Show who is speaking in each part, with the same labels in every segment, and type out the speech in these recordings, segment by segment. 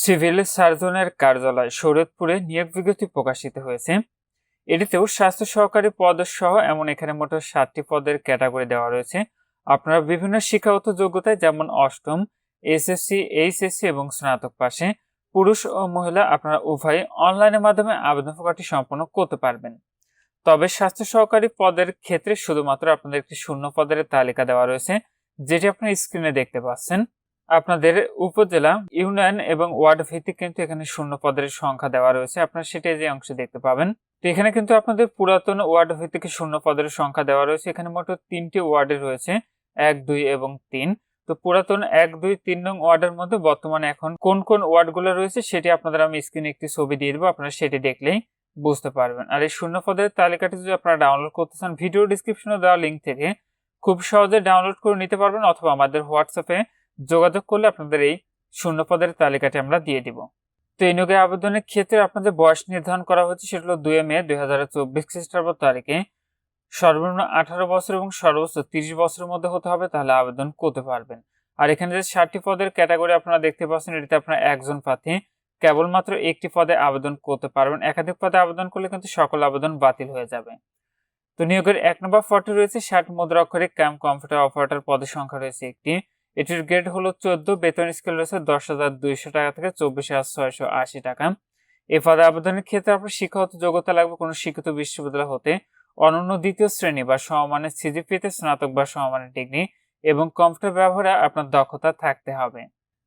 Speaker 1: Civil সার্জনের কার্যালয় শরীয়তপুরে নিয়োগ বিজ্ঞপ্তি প্রকাশিত হয়েছে। এটিতেও স্বাস্থ্য সহকারী পদ সহ এমন এখানে মোট সাতটি পদের ক্যাটাগরি দেওয়া রয়েছে। আপনারা বিভিন্ন শিক্ষাগত যোগ্যতায় যেমন অষ্টম, এসএসসি, এইচএসসি এবং স্নাতক পাশে পুরুষ ও মহিলা আপনারা উভয়ই অনলাইনের মাধ্যমে আবেদন প্রকারটি সম্পন্ন করতে পারবেন। তবে স্বাস্থ্য সহকারী পদের ক্ষেত্রে শুধুমাত্র আপনাদের একটি শূন্য পদের তালিকা দেওয়া রয়েছে, যেটি আপনার স্ক্রিনে দেখতে পাচ্ছেন। আপনাদের উপজেলা, ইউনিয়ন এবং ওয়ার্ড ভিত্তিক কিন্তু এখানে শূন্য পদের সংখ্যা দেওয়া রয়েছে। আপনারা সেটা যে অংশে দেখতে পাবেন। তো এখানে কিন্তু আপনাদের পুরাতন ওয়ার্ড ভিত্তিক শূন্য পদের সংখ্যা দেওয়া রয়েছে। এখানে মোট তিনটি ওয়ার্ডে রয়েছে, এক, দুই এবং তিন। তো পুরাতন এক, দুই, তিন নং ওয়ার্ডের মধ্যে বর্তমানে এখন কোন কোন ওয়ার্ডগুলো রয়েছে সেটি আপনাদের আমি স্ক্রিনে একটি ছবি দিয়ে দেবো, আপনারা সেটি দেখলেই বুঝতে পারবেন। আর এই শূন্য পদের তালিকাটি যদি আপনারা ডাউনলোড করতে চান, ভিডিও ডিসক্রিপশনে দেওয়া লিঙ্ক থেকে খুব সহজে ডাউনলোড করে নিতে পারবেন অথবা আমাদের হোয়াটসঅ্যাপে যোগাযোগ করলে আপনাদের এই শূন্য পদের তালিকাটি আমরা দিয়ে দিব। তো এই নিয়োগের আবেদনের ক্ষেত্রে আপনাদের বয়স নির্ধারণ করা হচ্ছে সেটা হলো দুই মে দুই হাজার চব্বিশ খ্রিস্টাব্দ তারিখে। সর্বনিম্ন আঠারো বছর এবং সর্বোচ্চ তিরিশ বছরের মধ্যে হতে হবে, তাহলে আবেদন করতে পারবেন। আর এখানে যে ষাটটি পদের ক্যাটাগরি আপনারা দেখতে পাচ্ছেন, এটিতে আপনারা একজন প্রার্থী, কেবলমাত্র একটি পদে আবেদন করতে পারবেন। একাধিক পদে আবেদন করলে কিন্তু সকল আবেদন বাতিল হয়ে যাবে। তো নিয়োগের এক নম্বর ফটো রয়েছে, ষাট মুদ্রা অক্ষরে ক্যাম্প কম্পিউটার অপারেটর পদের সংখ্যা রয়েছে একটি। এটির গ্রেড হলো চোদ্দ, বেতন স্কেল রয়েছে দশ হাজার দুইশো টাকা থেকে চব্বিশ হাজার ছয়শো আশি টাকা। এ পদে আবেদনের ক্ষেত্রে আপনার শিক্ষাগত যোগ্যতা লাগবে কোনো শিক্ষিত বিশ্ববিদ্যালয় হতে, অনন্য দ্বিতীয় শ্রেণি বা সমমানের সিজিপিতে স্নাতক বা সমমানের ডিগ্রি এবং কম্পিউটার ব্যবহারে আপনার দক্ষতা থাকতে হবে।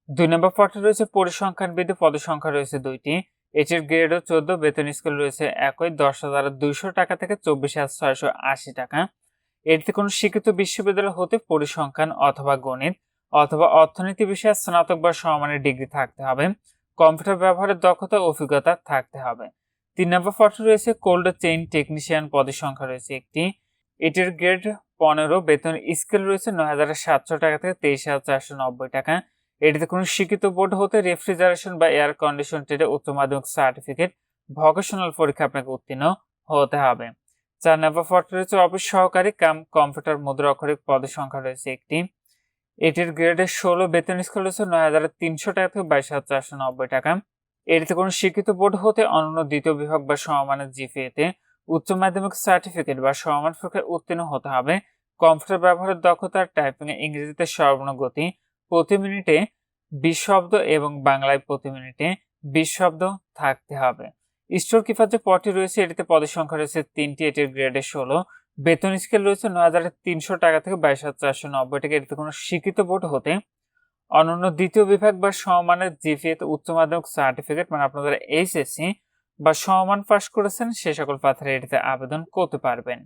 Speaker 1: দুই নম্বর পটে রয়েছে পরিসংখ্যানবিদে পদের সংখ্যা রয়েছে দুইটি। এটির গ্রেডও চোদ্দ, বেতন স্কেল রয়েছে একই, দশ হাজার দুইশো টাকা থেকে চব্বিশ হাজার ছয়শো আশি টাকা। এটিতে কোনো শিক্ষিত বিশ্ববিদ্যালয় হতে পরিসংখ্যান অথবা গণিত অথবা অর্থনীতি বিষয়ে স্নাতক বা সমমানের ডিগ্রি থাকতে হবে। কম্পিউটার ব্যবহারের দক্ষতা অভিজ্ঞতা থাকতে হবে। তিন নম্বর পটে রয়েছে, কোল্ড চেইন টেকনিশিয়ান পদের সংখ্যা রয়েছে একটি। এটির গ্রেড পনেরো, বেতন স্কেল রয়েছে নয় হাজার সাতশো টাকা থেকে তেইশ হাজার চারশো নব্বই টাকা। এটিতে কোনো শিক্ষিত বোর্ড হতে রেফ্রিজারেশন বা এয়ার কন্ডিশন ট্রেডে উচ্চ মাধ্যমিক সার্টিফিকেট, ভকেশনাল পরীক্ষা আপনাকে উত্তীর্ণ হতে হবে। চার নম্বর পটে রয়েছে, অফিস সহকারী কাম কম্পিউটার মুদ্রা অক্ষরিক পদের সংখ্যা রয়েছে একটি। এটির গ্রেডে ষোলো বেতন স্কেল রয়েছে নয় হাজার তিনশো টাকা থেকে বাইশ হাজার চারশো নব্বই টাকা। এটিতে কোনো শিক্ষিত বোর্ড হতে অনন্য দ্বিতীয় বিভাগ বা সমমানের জিপিএতে উচ্চ মাধ্যমিক সার্টিফিকেট বা সমান পরীক্ষায় উত্তীর্ণ হতে হবে। কম্পিউটার ব্যবহারের দক্ষতার টাইপিং এ ইংরেজিতে সর্বনিম্ন গতি প্রতি মিনিটে বিশ শব্দ এবং বাংলায় প্রতি মিনিটে বিশ শব্দ থাকতে হবে। স্টোর কিপার যে পদটি রয়েছে, এটিতে পদের সংখ্যা রয়েছে তিনটি, এটির গ্রেডে ষোলো। বেতন স্কেল রয়েছে নয় হাজার তিনশো টাকা থেকে বাইশ হাজার চারশো নব্বই টাকা। এটিতে কোনো শিক্ষিত বোর্ড হতে অনন্য দ্বিতীয় বিভাগ বা সমমানের জিপিএতে উচ্চ মাধ্যমিক সার্টিফিকেট মানে আপনাদের এইচএসসি বা সমমান পাশ করেছেন, সে সকল পাথরে এটিতে আবেদন করতে পারবেন।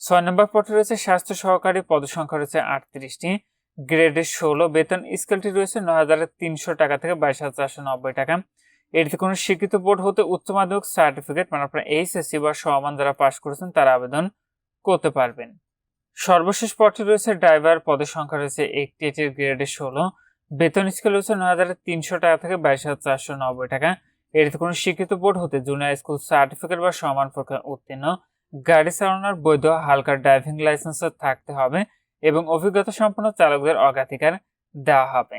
Speaker 1: ছয় নম্বর পটে রয়েছে স্বাস্থ্য সহকারী পদসংখ্যা রয়েছে আটত্রিশটি। গ্রেডে ষোলো, বেতন স্কেলটি রয়েছে নয় হাজার তিনশো টাকা থেকে বাইশ হাজার চারশো নব্বই টাকা। এটিতে কোনো শিক্ষিত বোর্ড হতে উচ্চ মাধ্যমিক সার্টিফিকেট মানে আপনার এইচএসসি বা সমান যারা পাশ করেছেন, তারা আবেদন করতে পারবেন। সর্বশেষ পদটি রয়েছে ড্রাইভার, পদের সংখ্যা রয়েছে একটি এটির গ্রেডে ষোলো। বেতন স্কেল রয়েছে নয় হাজার তিনশো টাকা থেকে বাইশ হাজার চারশো নব্বই টাকা। এটিতে কোনো শিক্ষিত বোর্ড হতে জুনিয়র স্কুল সার্টিফিকেট বা সমান পরীক্ষা উত্তীর্ণ। গাড়ি চালানোর বৈধ হালকা ড্রাইভিং লাইসেন্স থাকতে হবে এবং অভিজ্ঞতা সম্পন্ন চালকদের অগ্রাধিকার দেওয়া হবে।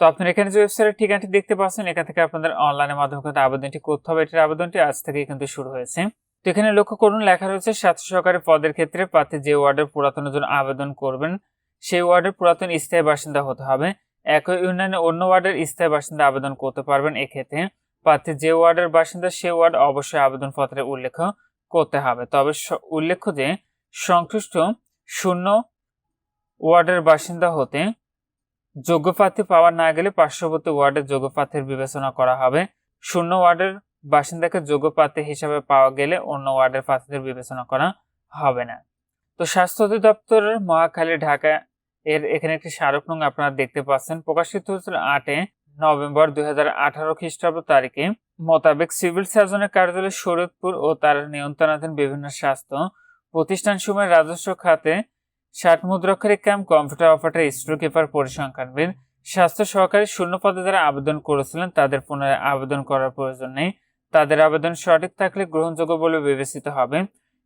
Speaker 1: তো আপনার এখানে যে ওয়েবসাইটের ঠিকানাটি দেখতে পাচ্ছেন, এখান থেকে আপনাদের অনলাইনের মাধ্যমে কিন্তু আবেদনটি করতে হবে। এটির আবেদনটি আজ থেকে কিন্তু শুরু হয়েছে। তো এখানে লক্ষ্য করুন, লেখা রয়েছে, স্বাস্থ্য সহকারী পদের ক্ষেত্রে প্রার্থী যে ওয়ার্ডের পুরাতনের জন্য আবেদন করবেন, সেই ওয়ার্ডের পুরাতন স্থায়ী বাসিন্দা হতে হবে। একই ইউনিয়নে অন্য ওয়ার্ডের স্থায়ী বাসিন্দা আবেদন করতে পারবেন এক্ষেত্রে। প্রার্থী যে ওয়ার্ডের বাসিন্দা, সে ওয়ার্ড অবশ্যই আবেদনপত্রে উল্লেখ করতে হবে। তবে উল্লেখ্য যে, সংশ্লিষ্ট শূন্য ওয়ার্ডের বাসিন্দা হতে যোগ্য প্রার্থী পাওয়া না গেলে পার্শ্ববর্তী ওয়ার্ডের যোগ্য প্রার্থীর বিবেচনা করা হবে। শূন্য ওয়ার্ডের বাসিন্দাকে যোগ্য প্রার্থী হিসাবে পাওয়া গেলে অন্য ওয়ার্ডের প্রার্থীদের বিবেচনা করা হবে না। তো স্বাস্থ্য অধিদপ্তরের মহাখালী ঢাকা এর এখানে একটি স্মারক নং আপনারা দেখতে পাচ্ছেন। প্রকাশিত হয়েছিল আটে নভেম্বর দুই হাজার আঠারো খ্রিস্টাব্দ তারিখে। মোতাবেক সিভিল সার্জনের কার্যালয় শরীয়তপুর ও তার নিয়ন্ত্রণাধীন বিভিন্ন স্বাস্থ্য প্রতিষ্ঠান সময় রাজস্ব খাতে ষাট মুদ্রাক্ষরিক cum computer operator store keeper পরিসংখ্যানবিদ স্বাস্থ্য সহকারী শূন্য পদে যারা আবেদন করেছিলেন তাদের পুনরায় আবেদন করার প্রয়োজন নেই। তাদের আবেদন সঠিক থাকলে গ্রহণযোগ্য বলে বিবেচিত হবে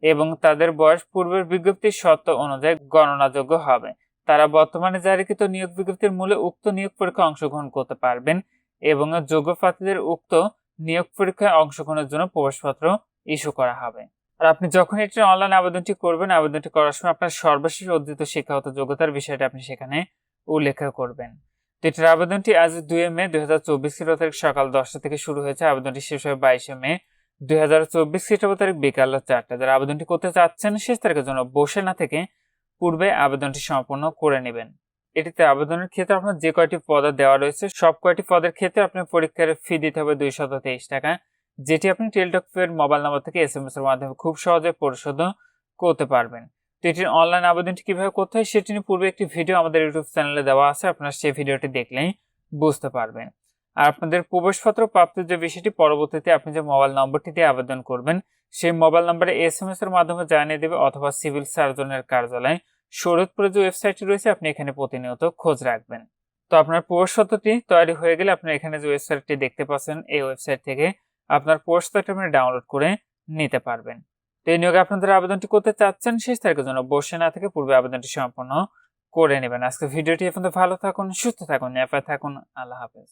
Speaker 1: এবং তাদের বয়স পূর্বের বিজ্ঞপ্তির শর্ত অনুযায়ী গণনাযোগ্য হবে। তারা বর্তমানে জারিকৃত নিয়োগ বিজ্ঞপ্তির মূলে উক্ত নিয়োগ পরীক্ষায় অংশগ্রহণ করতে পারবেন এবং যোগ্য প্রার্থীদের উক্ত নিয়োগ পরীক্ষায় অংশগ্রহণের জন্য প্রবেশপত্র ইস্যু করা হবে। আর আপনি যখন এটির অনলাইন আবেদনটি করবেন, আবেদনটি করার সময় আপনার সর্বশেষ অর্জিত শিক্ষাগত যোগ্যতার বিষয়টি আপনি সেখানে উল্লেখ করবেন। তো এটির আবেদনটি আজ দুই মে দুই হাজার চব্বিশ খ্রিস্টাব্দ তারিখ সকাল দশটা থেকে শুরু হয়েছে। আবেদনটি শেষ হয় বাইশে মে দুই হাজার চব্বিশ খ্রিস্টাব্দ তারিখ বিকাল চারটা। যারা আবেদনটি করতে চাচ্ছেন, শেষ তারিখের জন্য বসে না থেকে পূর্বে আবেদনটি সম্পন্ন করে নেবেন। এটিতে আবেদনের ক্ষেত্রে আপনার যে কয়টি পদ দেওয়া রয়েছে, সব কয়টি পদের ক্ষেত্রে আপনি পরীক্ষার ফি দিতে হবে দুইশত তেইশ টাকা, যেটি আপনি টেলটকের মোবাইল নাম্বার থেকে এস এম এস এর মাধ্যমে খুব সহজে পরিশোধ করতে পারবেন। এটির অনলাইন আবেদনটি কীভাবে করতে হয় সেটি নিয়ে পূর্বে একটি ভিডিও আমাদের ইউটিউব চ্যানেলে দেওয়া আছে, আপনারা সেই ভিডিওটি দেখলেই বুঝতে পারবেন। আর আপনাদের প্রবেশপত্র প্রাপ্তির যে বিষয়টি, পরবর্তীতে আপনি যে মোবাইল নম্বরটি দিয়ে আবেদন করবেন, সেই মোবাইল নম্বরে এস এম এস এর মাধ্যমে জানিয়ে দেবে অথবা সিভিল সার্জনের কার্যালয় শরৎপুরে যে ওয়েবসাইটটি রয়েছে, আপনি এখানে প্রতিনিয়ত খোঁজ রাখবেন। তো আপনার প্রবেশপত্রটি তৈরি হয়ে গেলে আপনি এখানে যে ওয়েবসাইটটি দেখতে পাচ্ছেন, এই ওয়েবসাইট থেকে আপনার প্রবেশপত্রটি আপনি ডাউনলোড করে নিতে পারবেন। এই নিয়োগে আপনাদের আবেদনটি করতে চাচ্ছেন, শেষ তারিখের জন্য বসে না থেকে পূর্বে আবেদনটি সম্পন্ন করে নেবেন। আজকে ভিডিওটি আপনাদের ভালো থাকুন, সুস্থ থাকুন নেপায় থাকুন। আল্লাহ হাফেজ।